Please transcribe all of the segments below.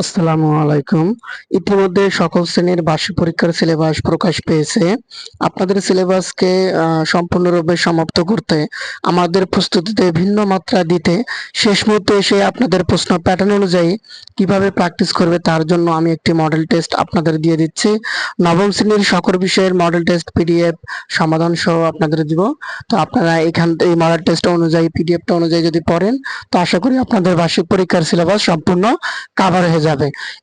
আসসালামু আলাইকুম। ইতিমধ্যে সকল শ্রেণির বার্ষিক পরীক্ষার সিলেবাস প্রকাশ পেয়েছে। আপনাদের সিলেবাসকে সম্পূর্ণরূপে সমাপ্ত করতে, আমাদের প্রস্তুতিতে ভিন্ন মাত্রা দিতে, শেষ মুহূর্তে এসে আপনাদের প্রশ্ন প্যাটার্ন অনুযায়ী কীভাবে প্র্যাকটিস করবে তার জন্য আমি একটি মডেল টেস্ট আপনাদের দিয়ে দিচ্ছি। নবম শ্রেণির সকল বিষয়ের মডেল টেস্ট পিডিএফ সমাধান সহ আপনাদের দিব। তো আপনারা এখান, এই মডেল টেস্ট অনুযায়ী পিডিএফটা অনুযায়ী যদি পড়েন, তো আশা করি আপনাদের বার্ষিক পরীক্ষার সিলেবাস সম্পূর্ণ কাভার হয়ে যাবে।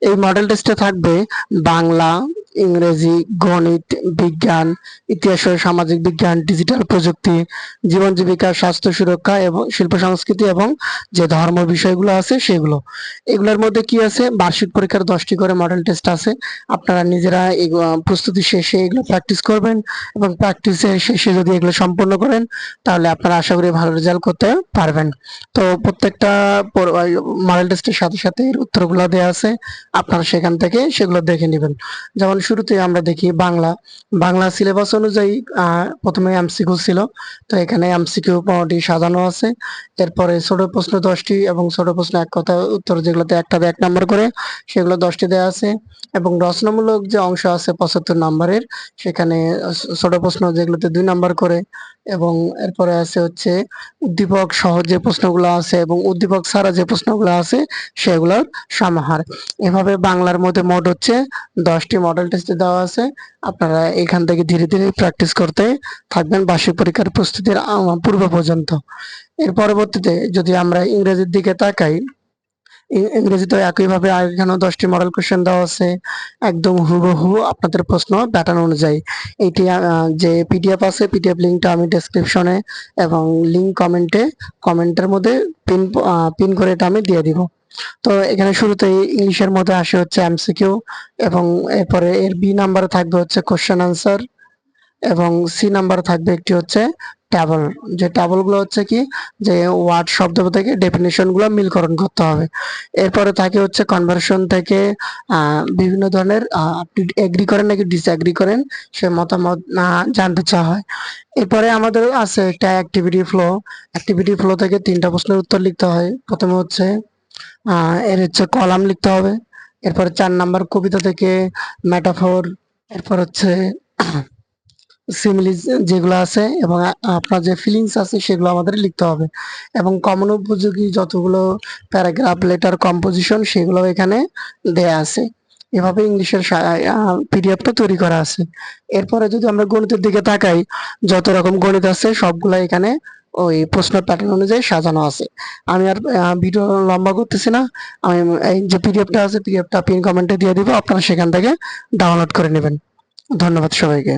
এই মডেল টেস্টে থাকবে বাংলা ইংরেজি, গণিত, বিজ্ঞান, ইতিহাস ও সামাজিক বিজ্ঞান ডিজিটাল প্রযুক্তি, জীবন জীবিকা, স্বাস্থ্য সুরক্ষা এবং শিল্প সংস্কৃতি এবং যে ধর্ম বিষয়গুলো আছে সেগুলো। এগুলোর মধ্যে কি আছে? বার্ষিক পরীক্ষার দশটি করে মডেল টেস্ট আছে। আপনারা নিজেরা প্রস্তুতি শেষে এগুলো প্র্যাকটিস করবেন এবং প্র্যাকটিসের শেষে যদি এগুলো সম্পূর্ণ করেন, তাহলে আপনারা আশা করি ভালো রেজাল্ট করতে পারবেন। তো প্রত্যেকটা মডেল টেস্টের সাথে সাথে এর উত্তরগুলো দেওয়া আছে। আপনারা সেখান থেকে সেগুলো দেখে নেবেন। যেমন শুরুতে আমরা দেখি বাংলা বাংলা সিলেবাস অনুযায়ী প্রথমে এমসিকিউ ছিল। তো এখানে এমসিকিউ পনেরোটি সাজানো আছে। এরপরে ছোট প্রশ্ন দশটি এবং ছোট প্রশ্ন এক কথা উত্তর যেগুলোতে একটাতে এক নম্বর করে, সেগুলো দশটি দেওয়া আছে। এবং রচনামূলক যে অংশ আছে পঁচাত্তর নম্বরের, সেখানে ছোট প্রশ্ন যেগুলোতে দুই নম্বর করে এবং এরপরে আছে হচ্ছে উদ্দীপক সহ যে প্রশ্নগুলো আছে এবং উদ্দীপক ছাড়া যে প্রশ্নগুলো আছে, সেগুলোর সমাহার। এভাবে বাংলার মধ্যে মোট হচ্ছে দশটি মডেল টেস্ট দেওয়া আছে। আপনারা এখান থেকে ধীরে ধীরে প্র্যাকটিস করতে থাকবেন বার্ষিক পরীক্ষার প্রস্তুতির পূর্ব পর্যন্ত। এর পরবর্তীতে যদি আমরা ইংরেজির দিকে তাকাই ইংরেজিতে একইভাবে এখানেও দশটি মডেল কোশ্চেন দেওয়া আছে। একদম হুবহু আপনাদের প্রশ্ন প্যাটার্ন অনুযায়ী। আহ, যে পিডিএফ আছে পিডিএফ লিঙ্কটা আমি ডেসক্রিপশনে এবং লিঙ্ক কমেন্টে কমেন্টের মধ্যে পিন পিন করে এটা আমি দিয়ে দিব। তো এখানে শুরুতে ইংলিশের মধ্যে আসে হচ্ছে এমসিকিউ এবং এরপরে এর বি নাম্বারে থাকবে হচ্ছে কোশ্চেন আনসার এবং সি নাম্বার থাকবে একটি হচ্ছে ট্যাবল যে ট্যাবলগুলো হচ্ছে কি? যে ওয়ার্ড শব্দ থেকে ডেফিনেশনগুলো মিলকরণ করতে হবে। এরপরে থাকে হচ্ছে কনভার্সন থেকে বিভিন্ন ধরনের আপনি এগ্রি করেন নাকি ডিসএগ্রি করেন, সে মতামত জানতে চাওয়া হয়। এরপরে আমাদের আছে একটা অ্যাক্টিভিটি ফ্লো অ্যাক্টিভিটি ফ্লো থেকে তিনটা প্রশ্নের উত্তর লিখতে হয়। প্রথমে হচ্ছে এর হচ্ছে কলাম লিখতে হবে। এরপরে চার নাম্বার কবিতা থেকে ম্যাটাফোর এরপর হচ্ছে সিমিলিস যেগুলো আছে এবং আপনার যে ফিলিংস আছে সেগুলো আমাদের লিখতে হবে। এবং কমন উপযোগী যতগুলো প্যারাগ্রাফ লেটার কম্পোজিশন সেগুলো এখানে দেয়া আছে। এভাবে ইংলিশের পিডিএফটা তৈরি করা আছে। এরপরে যদি আমরা গণিতের দিকে তাকাই, যত রকম গণিত আছে সবগুলো এখানে ওই প্রশ্ন প্যাটার্ন অনুযায়ী সাজানো আছে। আমি আর ভিডিও লম্বা করতেছি না। আমি, এই যে পিডিএফটা আছে পিডিএফটা পিন কমেন্টে দিয়ে দিব। আপনারা সেখান থেকে ডাউনলোড করে নেবেন। ধন্যবাদ সবাইকে।